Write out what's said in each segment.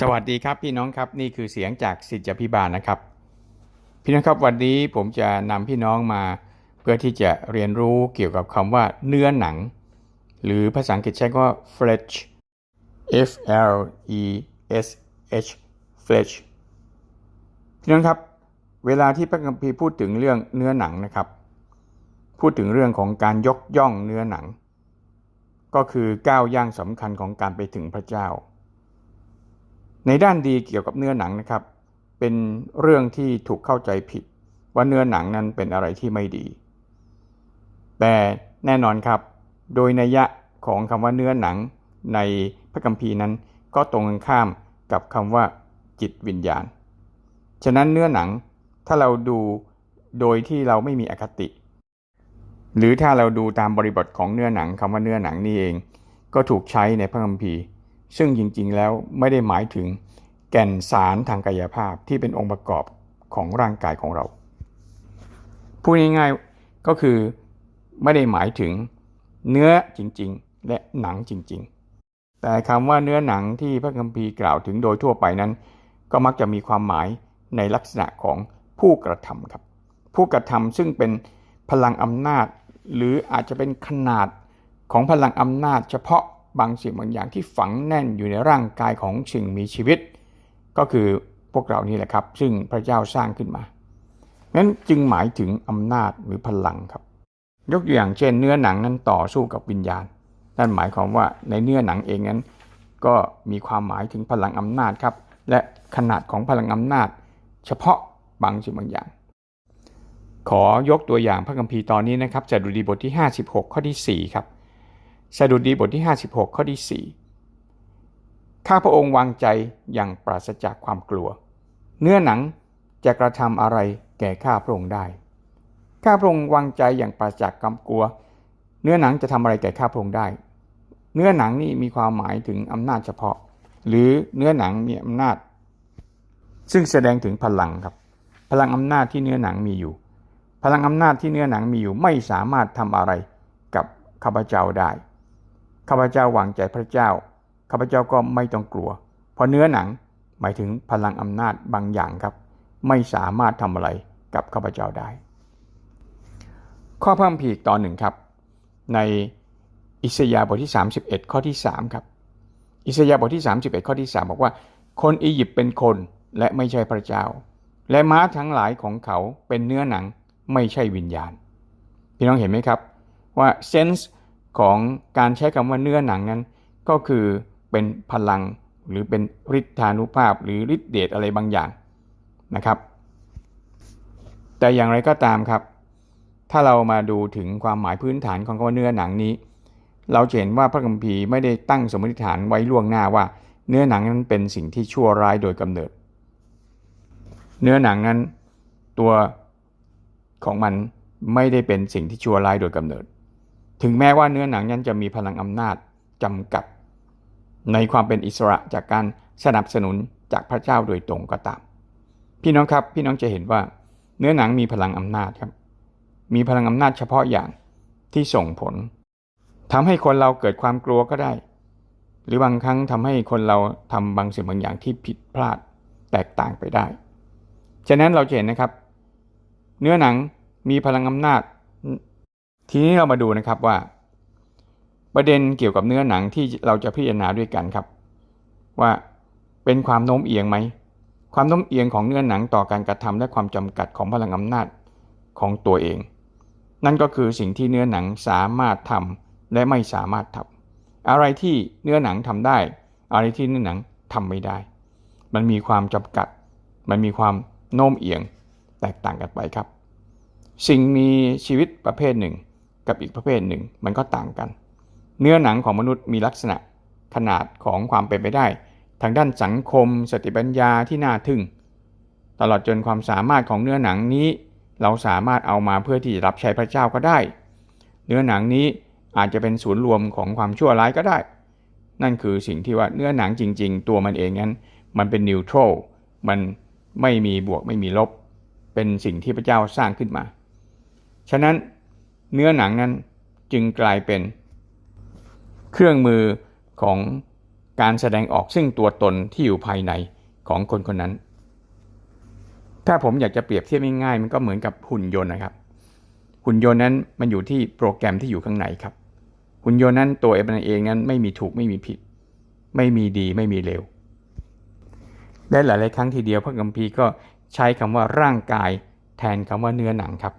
สวัสดีครับพี่น้องครับนี่คือเสียงจากสิทธิพิบาลนะครับ พี่น้องครับวันนี้ผมจะนำพี่น้องมาเพื่อที่จะเรียนรู้เกี่ยวกับคำว่าเนื้อหนัง หรือภาษาอังกฤษใช้คำว่า flesh f l e s h flesh พี่น้องครับ เวลาที่พระคัมภีร์พูดถึงเรื่องเนื้อหนังนะครับ พูดถึงเรื่องของการยกย่องเนื้อหนัง ก็คือก้าวย่างสำคัญของการไปถึงพระเจ้า ในด้านดีเกี่ยวกับเนื้อหนังนะครับ เป็นเรื่องที่ถูกเข้าใจผิด ว่าเนื้อหนังนั้นเป็นอะไรที่ไม่ดี แต่แน่นอนครับ โดยนัยยะของคำว่าเนื้อหนังในพระคัมภีร์นั้น ก็ตรงกันข้ามกับคำว่าจิตวิญญาณ ฉะนั้นเนื้อหนังถ้าเราดูโดยที่เราไม่มีอคติ หรือถ้าเราดูตามบริบทของเนื้อหนังคำว่าเนื้อหนังนี่เอง ก็ถูกใช้ในพระคัมภีร์ ซึ่งจริงๆแล้วไม่ได้หมายถึงแก่นสารทางกายภาพที่เป็นองค์ประกอบของร่างกายของเรา พูดง่ายๆก็คือไม่ได้หมายถึงเนื้อจริงๆ และหนังจริงๆ แต่คำว่าเนื้อหนังที่พระคัมภีร์กล่าวถึงโดยทั่วไปนั้น ก็มักจะมีความหมายในลักษณะของผู้กระทำครับ ผู้กระทำซึ่งเป็นพลังอำนาจ หรืออาจจะเป็นขนาดของพลังอำนาจ เฉพาะ บางสิ่งบางอย่างที่ฝังแน่นอยู่ในร่างกายของสิ่งมีชีวิต ก็คือพวกเรานี่แหละครับ ซึ่งพระเจ้าสร้างขึ้นมานั้นจึงหมายถึงอำนาจหรือพลังครับ ยกตัวอย่างเช่น เนื้อหนังนั้นต่อสู้กับวิญญาณนั่นหมายความว่าในเนื้อหนังเองนั้น ก็มีความหมายถึงพลังอำนาจครับ และขนาดของพลังอำนาจ เฉพาะบางสิ่งบางอย่าง ขอยกตัวอย่างพระคัมภีร์ตอนนี้นะครับสดุดีบทที่ 56 ข้อที่ 4 ครับ สดุดีบทที่ 56 ข้อที่ 4 ข้าพระองค์วางใจอย่างปราศจากความกลัว เนื้อหนังจะกระทำอะไรแก่ข้าพระองค์ได้ ข้าพระองค์วางใจอย่างปราศจากความกลัว เนื้อหนังจะทำอะไรแก่ข้าพระองค์ได้ เนื้อหนังนี่มีความหมายถึงอำนาจเฉพาะ หรือเนื้อหนังมีอำนาจ ซึ่งแสดงถึงพลังครับ พลังอำนาจที่เนื้อหนังมีอยู่ พลังอำนาจที่เนื้อหนังมีอยู่ไม่สามารถทำอะไรกับข้าพเจ้าได้ ข้าพเจ้าวางใจพระเจ้า ข้าพเจ้าก็ไม่ต้องกลัว เพราะเนื้อหนังหมายถึงพลังอำนาจบางอย่างครับ ไม่สามารถทำอะไรกับข้าพเจ้าได้ ข้อพิมพีกตอนหนึ่งครับ ในอิสยาห์บทที่ 31 ข้อที่ 3 ครับ อิสยาห์บทที่ 31 ข้อที่ 3 บอกว่า คนอียิปต์เป็นคนและไม่ใช่พระเจ้า และม้าทั้งหลายของเขาเป็นเนื้อหนังไม่ใช่วิญญาณ พี่น้องเห็นไหมครับว่าเซนส์ ของการใช้คำว่าเนื้อหนังนั้น ก็คือเป็นพลังหรือเป็นฤทธานุภาพหรือฤทธิเดชอะไรบางอย่างนะครับ แต่อย่างไรก็ตามครับ ถ้าเรามาดูถึงความหมายพื้นฐานของคำว่าเนื้อหนังนี้ เราจะเห็นว่าพระคัมภีร์ไม่ได้ตั้งสมมติฐานไว้ล่วงหน้าว่า เนื้อหนังนั้นเป็นสิ่งที่ชั่วร้ายโดยกำเนิด เนื้อหนังนั้นตัวของมันไม่ได้เป็นสิ่งที่ชั่วร้ายโดยกำเนิด ถึงแม้ว่าเนื้อหนังนั้นจะมีพลังอำนาจจำกัด ในความเป็นอิสระจากการสนับสนุนจากพระเจ้าโดยตรงก็ตาม พี่น้องครับพี่น้องจะเห็นว่า เนื้อหนังมีพลังอำนาจครับ มีพลังอำนาจเฉพาะอย่างที่ส่งผลทำให้คนเราเกิดความกลัวก็ได้ หรือบางครั้งทำให้คนเราทำบางสิ่งบางอย่างที่ผิดพลาดแตกต่างไปได้ ฉะนั้นเราจะเห็นนะครับ เนื้อหนังมีพลังอำนาจ ทีนี้เรามาดูนะครับว่า ประเด็นเกี่ยวกับเนื้อหนังที่เราจะพิจารณาด้วยกันครับ ว่าเป็นความโน้มเอียงไหมความโน้มเอียงของเนื้อหนังต่อการกระทำและความจำกัดของพลังอำนาจของตัวเอง นั่นก็คือสิ่งที่เนื้อหนังสามารถทำและไม่สามารถทำอะไรที่เนื้อหนังทำได้ อะไรที่เนื้อหนังทำไม่ได้ มันมีความจำกัด มันมีความโน้มเอียงแตกต่างกันไปครับ สิ่งมีชีวิตประเภทหนึ่ง กับอีกประเภทหนึ่งมันก็ต่างกัน เนื้อหนังของมนุษย์มีลักษณะขนาดของความเป็นไปได้ ทางด้านสังคม สติปัญญาที่น่าทึ่ง ตลอดจนความสามารถของเนื้อหนังนี้ เราสามารถเอามาเพื่อที่จะรับใช้พระเจ้าก็ได้ เนื้อหนังนี้อาจจะเป็นศูนย์รวมของความชั่วร้ายก็ได้ นั่นคือสิ่งที่ว่าเนื้อหนังจริง ๆ ตัวมันเองนั้น มันเป็นนิวโตรมันไม่มีบวกไม่มีลบ เป็นสิ่งที่พระเจ้าสร้างขึ้นมา ฉะนั้น เนื้อหนังนั้นจึงกลายเป็น เครื่องมือของการแสดงออกซึ่งตัวตนที่อยู่ภายในของคนคนนั้น ถ้าผมอยากจะเปรียบเทียบง่ายๆมันก็เหมือนกับหุ่นยนต์นะครับ หุ่นยนต์นั้นมันอยู่ที่โปรแกรมที่อยู่ข้างในครับ หุ่นยนต์นั้นตัวเองเองนั้นไม่มีถูกไม่มีผิด ไม่มีดีไม่มีเลวและหลายๆครั้งทีเดียวพระคัมภีก็ใช้คำว่าร่างกายแทนคำว่าเนื้อหนังครับ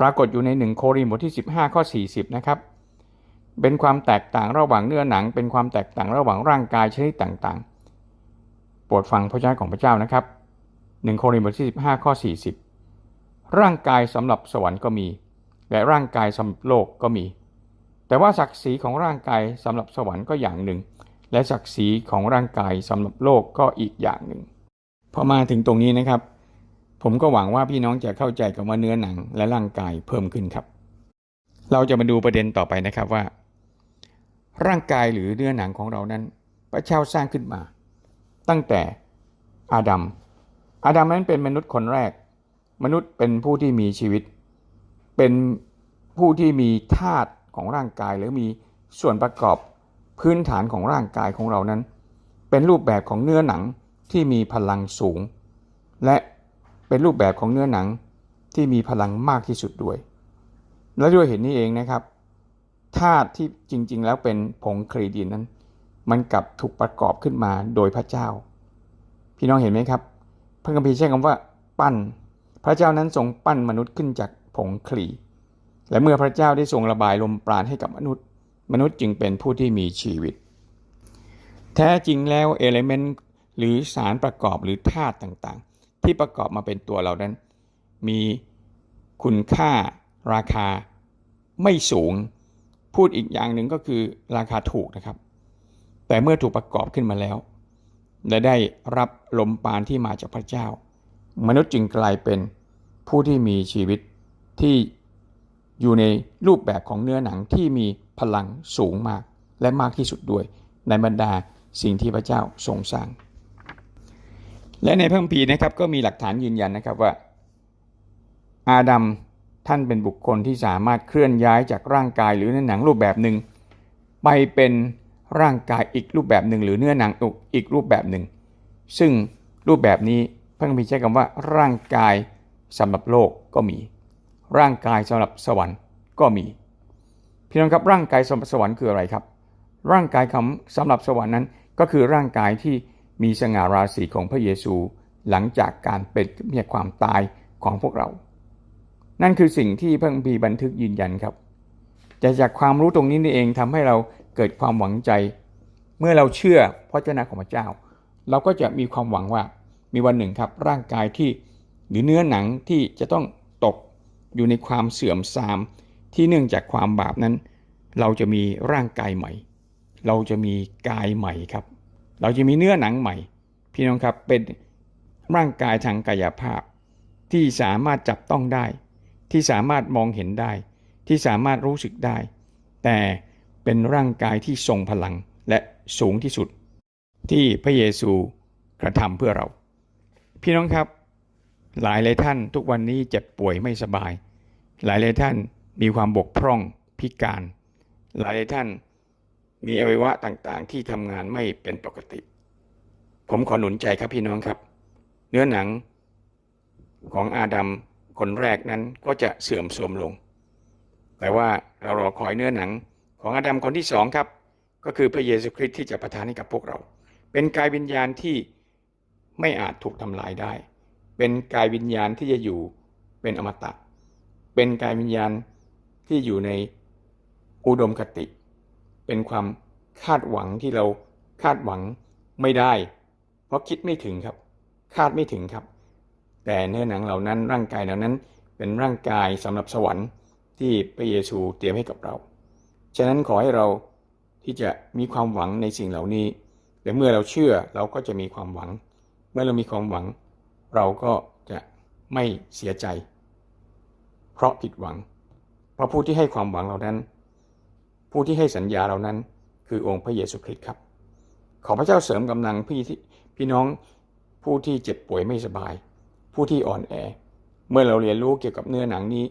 ปรากฏอยู่ในหนึ่งโครินธ์บทที่ 15 ข้อ 40 นะครับ เป็นความแตกต่างระหว่างเนื้อหนัง เป็นความแตกต่างระหว่างร่างกายชนิดต่างๆ โปรดฟังพระเจ้าของพระเจ้านะครับหนึ่งโครินธ์บทที่ 15 ข้อ 40 ร่างกายสำหรับสวรรค์ก็มี และร่างกายสำหรับโลกก็มี แต่ว่าศักดิ์ศรีของร่างกายสำหรับสวรรค์ก็อย่างหนึ่ง และศักดิ์ศรีของร่างกายสำหรับโลกก็อีกอย่างหนึ่ง พอมาถึงตรงนี้นะครับ ผมก็หวังว่าพี่น้องจะเข้าใจกับว่าเนื้อหนังและร่างกายเพิ่มขึ้นครับ เราจะมาดูประเด็นต่อไปนะครับว่า ร่างกายหรือเนื้อหนังของเรานั้น พระเจ้าสร้างขึ้นมา ตั้งแต่อาดัม อาดัมนั้นเป็นมนุษย์คนแรก มนุษย์เป็นผู้ที่มีชีวิต เป็นผู้ที่มีธาตุของร่างกายหรือมีส่วนประกอบพื้นฐานของร่างกายของเรานั้น เป็นรูปแบบของเนื้อหนังที่มีพลังสูง และ เป็นรูปแบบของเนื้อหนังที่มีพลังมากที่สุดด้วย และด้วยเหตุนี้เองนะครับธาตุที่จริง ๆ แล้วเป็นผงคลีดินนั้น มันกลับถูกประกอบขึ้นมาโดยพระเจ้า พี่น้องเห็นไหมครับ พระคัมภีร์ใช้คำว่าปั้น พระเจ้านั้นทรงปั้นมนุษย์ขึ้นจากผงคลีและเมื่อพระเจ้าได้ทรงระบายลมปราณให้กับมนุษย์ มนุษย์จึงเป็นผู้ที่มีชีวิต แท้จริงแล้วเอลิเมนต์หรือสารประกอบหรือธาตุต่างๆ ที่ประกอบมาเป็นตัวเรานั้น มีคุณค่าราคาไม่สูง พูดอีกอย่างหนึ่งก็คือราคาถูกนะครับ แต่เมื่อถูกประกอบขึ้นมาแล้ว และได้รับลมปราณที่มาจากพระเจ้า มนุษย์จึงกลายเป็นผู้ที่มีชีวิตที่อยู่ในรูปแบบของเนื้อหนังที่มีพลังสูงมาก และมากที่สุดด้วย ในบรรดาสิ่งที่พระเจ้าทรงสร้าง และในพระคัมภีร์นะครับก็มีหลักฐานยืนยันนะครับว่า อาดัมท่านเป็นบุคคลที่สามารถเคลื่อนย้ายจากร่างกายหรือเนื้อหนังรูปแบบหนึ่ง ไปเป็นร่างกายอีกรูปแบบหนึ่ง หรือเนื้อหนังอีกรูปแบบหนึ่ง ซึ่งรูปแบบนี้พระคัมภีร์ใช้คำว่าร่างกายสำหรับโลกก็มี ร่างกายสำหรับสวรรค์ก็มีพี่น้องครับร่างกายสำหรับสวรรค์คืออะไรครับ ร่างกายคำสำหรับสวรรค์นั้นก็คือร่างกายที่ มีสง่าราศีของพระเยซูหลังจากการเป็นมีความตายของพวกเรา นั่นคือสิ่งที่พระคัมภีร์บันทึกยืนยันครับแต่จากความรู้ตรงนี้นี่เองทำให้เราเกิดความหวังใจ เมื่อเราเชื่อพระเจ้าของพระเจ้า เราก็จะมีความหวังว่ามีวันหนึ่งครับร่างกายที่หรือเนื้อหนังที่จะต้องตกอยู่ในความเสื่อมทราม ที่เนื่องจากความบาปนั้น เราจะมีร่างกายใหม่ เราจะมีกายใหม่ครับ เราจะมีเนื้อหนังใหม่ พี่น้องครับเป็นร่างกายทางกายภาพ ที่สามารถจับต้องได้ ที่สามารถมองเห็นได้ ที่สามารถรู้สึกได้ แต่เป็นร่างกายที่ทรงพลังและสูงที่สุด ที่พระเยซูกระทำเพื่อเรา พี่น้องครับ หลายหลายท่านทุกวันนี้เจ็บป่วยไม่สบาย หลายหลายท่านมีความบกพร่องพิการ หลายหลายท่าน มีอวัยวะต่างๆ ที่ทำงานไม่เป็นปกติ ผมขอหนุนใจครับพี่น้องครับ เนื้อหนังของอาดัมคนแรกนั้นก็จะเสื่อมโทรมลง แต่ว่าเรารอคอยเนื้อหนังของอาดัมคนที่สองครับ ก็คือพระเยซูคริสต์ที่จะประทานให้กับพวกเรา เป็นกายวิญญาณที่ไม่อาจถูกทำลายได้ เป็นกายวิญญาณที่จะอยู่เป็นอมตะ เป็นกายวิญญาณที่อยู่ในอุดมคติ เป็นความคาดหวังที่เราคาดหวังไม่ได้ เพราะคิดไม่ถึงครับ คาดไม่ถึงครับ แต่เนื้อหนังเหล่านั้นร่างกายเหล่านั้นเป็นร่างกายสำหรับสวรรค์ที่พระเยซูเตรียมให้กับเรา ฉะนั้นขอให้เราที่จะมีความหวังในสิ่งเหล่านี้และเมื่อเราเชื่อเราก็จะมีความหวัง เมื่อเรามีความหวัง เราก็จะไม่เสียใจ เพราะผิดหวัง เพราะผู้ที่ให้ความหวังเรานั้น ผู้ที่ให้สัญญาเรานั้น คือองค์พระเยซูคริสต์ครับ ขอพระเจ้าเสริมกำลังพี่ที่พี่น้องผู้ที่เจ็บป่วยไม่สบาย ผู้ที่อ่อนแอ เมื่อเราเรียนรู้เกี่ยวกับเนื้อหนังนี้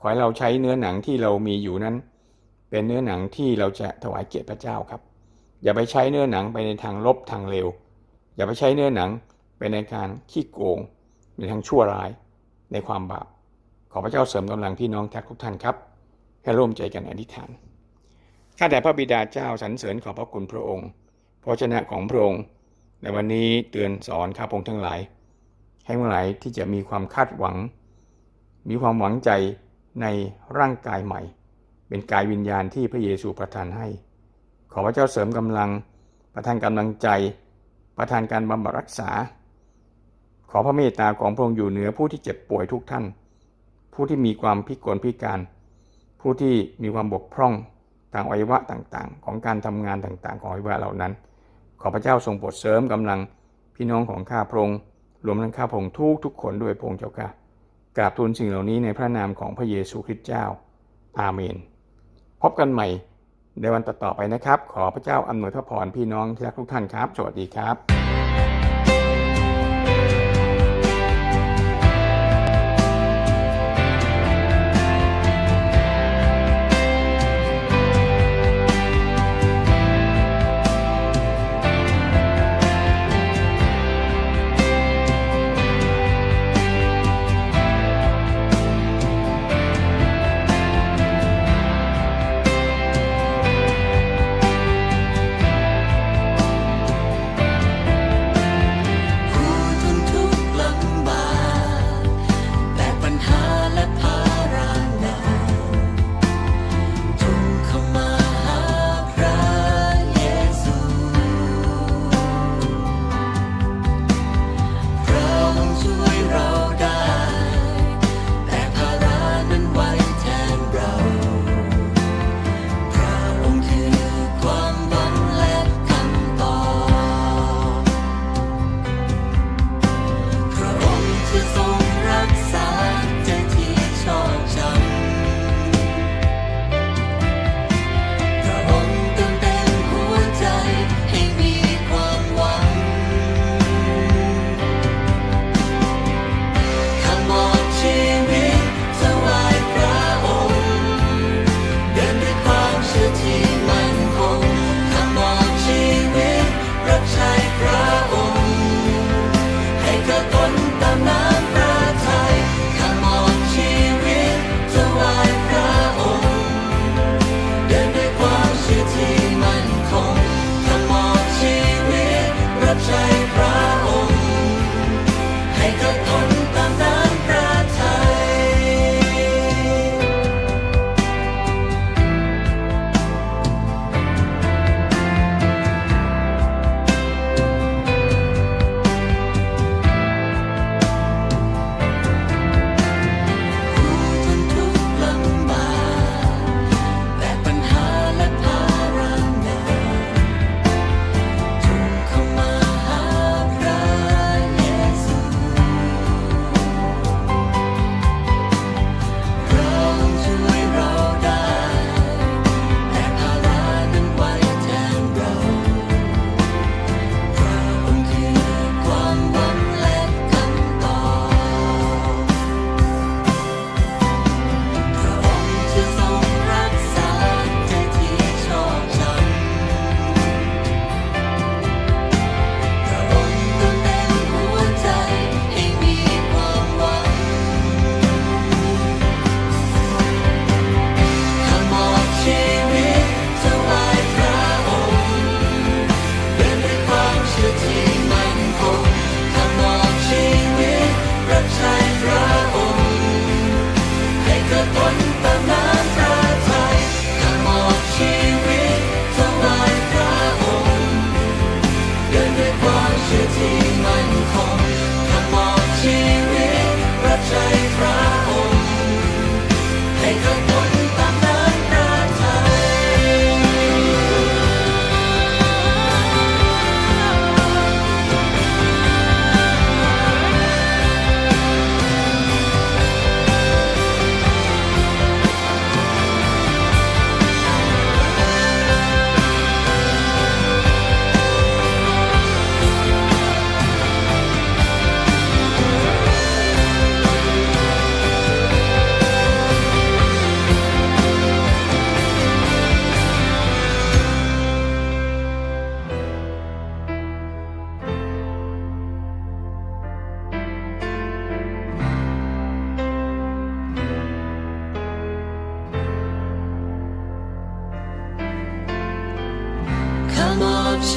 ขอให้เราใช้เนื้อหนังที่เรามีอยู่นั้น เป็นเนื้อหนังที่เราจะถวายเกียรติพระเจ้าครับ อย่าไปใช้เนื้อหนังไปในทางลบทางเลวอย่าไปใช้เนื้อหนังไปในการขี้โกงในทางชั่วร้ายในความบาปขอพระเจ้าเสริมกำลังพี่น้องทุกท่านครับ ให้ร่วมใจกันอธิษฐาน ข้าแต่พระบิดาเจ้าสรรเสริญขอบพระคุณพระองค์พระชนะของพระองค์ ในวันนี้เตือนสอนข้าพงทั้งหลาย ให้เมื่อไหร่ที่จะมีความคาดหวัง มีความหวังใจในร่างกายใหม่ เป็นกายวิญญาณที่พระเยซูประทานให้ ขอพระเจ้าเสริมกำลัง ประทานกำลังใจ ประทานการบำบัดรักษา ขอพระเมตตาของพระองค์อยู่เหนือผู้ที่เจ็บป่วยทุกท่าน ผู้ที่มีความพิกลพิการ ผู้ที่มีความบกพร่อง ทางอวัยวะต่างๆ ของการทำงานต่างๆ ของอวัยวะเหล่านั้น ขอพระเจ้าทรงโปรดเสริมกำลังพี่น้องของข้าพระองค์รวมทั้งข้าพระองค์ทุกทุกคนด้วยพระองค์เจ้าค่ะกราบทูลสิ่งเหล่านี้ในพระนามของพระเยซูคริสต์เจ้า อาเมน พบกันใหม่ในวันต่อๆไปนะครับ ขอพระเจ้าอำนวยพระพรพี่น้องที่รักทุกท่านครับ สวัสดีครับ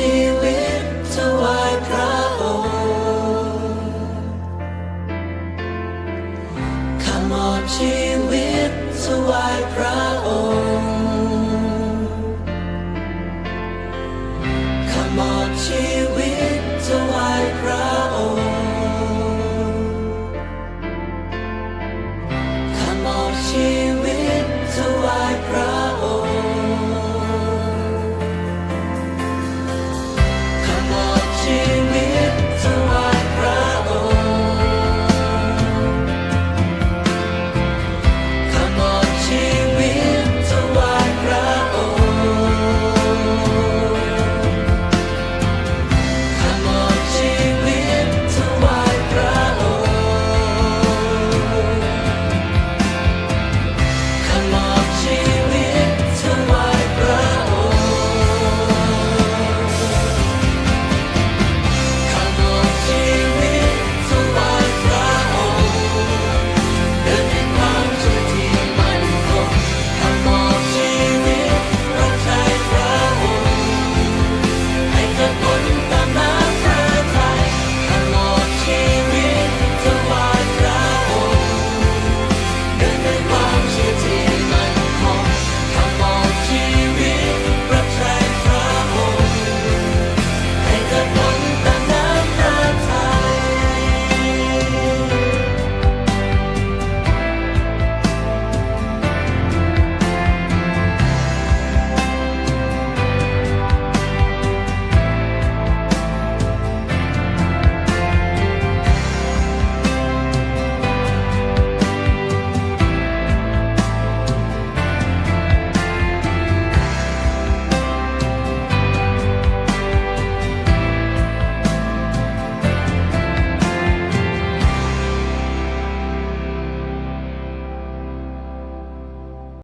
You.